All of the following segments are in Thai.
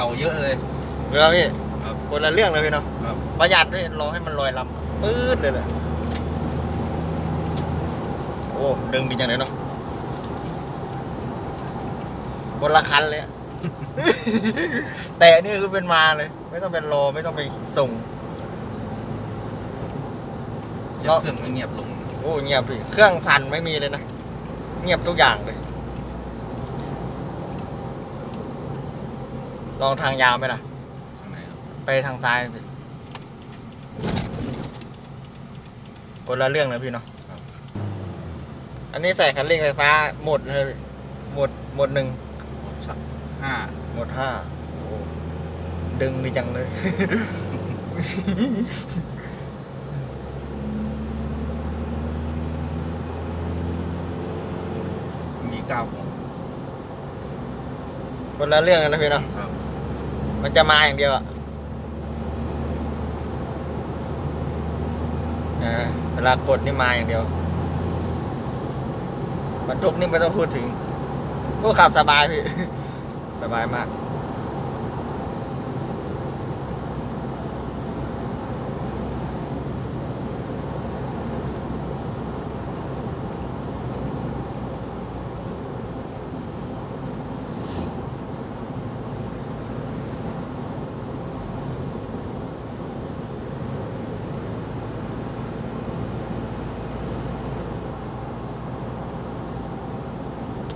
เก่าเยอะเลย เรือพี่ครับคนละเรื่องเลยพี่เนาะครับ ประหยัดด้วยรอให้มันลอยลำปื๊ดเลยเลยโอ้ดึงดีจังเลยเนาะคนละคันเลยอะ แต่อันนี่คือเป็นมาเลย ไม่ต้องเป็นรอไม่ต้องไปส่ง เสียงเครื่องไม่เงียบลง โอ้เงียบพี่เครื่องสั่นไม่มีเลยนะ เงียบทุกอย่างเลย ลองทางยาวไหมล่ะ ข้างในครับไปทางซ้ายพี่คนละเรื่องเลยพี่เนาะครับ อันนี้ใส่คันเร่งไฟฟ้าหมดเลยพี่หมดหมดหนึ่งหกสักห้าหมดห้าโอ้ดึงดีจังเลย มีเก้าหกคนละเรื่องกันนะพี่เนาะครับ มันจะมาอย่างเดียวอะเออเวลากดนี่มาอย่างเดียวบรรทุกนี่ไม่ต้องพูดถึงพวกขับสบายพี่ สบายมาก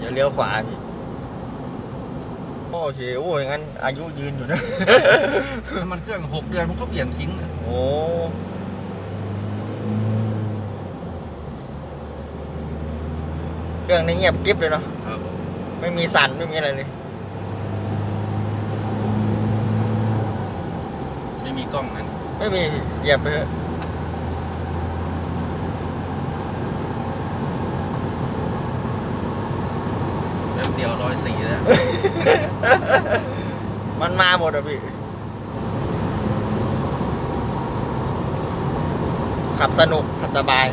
ดี๋ยวเลี้ยวขวาพี่โอเคโอ้ยงั้น อายุยืนอยู่นะ น้ำมันเครื่องหกเดือนมันก็เปลี่ยนทิ้งนะโอ้เครื่องนี้เงียบกริบเลยเนาะครับไม่มีสั่นไม่มีอะไรเลย ไม่มีกล้องนั้นไม่มีพี่เหยียบไปเถอะ แล้วเดียวร้อยสี่แล้วมันมาหมดอะพี่ ขับสนุก ขับสบาย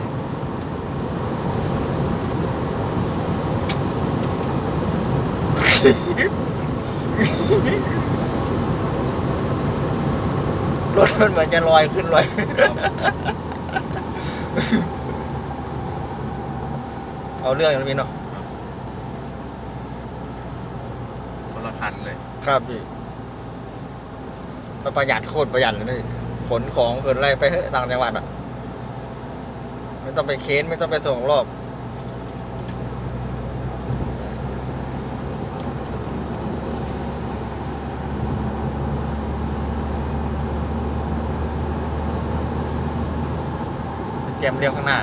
รถมันเหมือนจะลอยขึ้นลอยขึ้นครับเอาเรื่องกันพี่เนาะคนละ คันเลย ครับพี่ประหยัดโคตรประหยัดเลยนะี่ขนของขนอะไรไปเถอะต่างจังหวัดอะ ไม่ต้องไปเค้นไม่ต้องไปส่งรอบเตรียมเลี้ยวข้างหน้า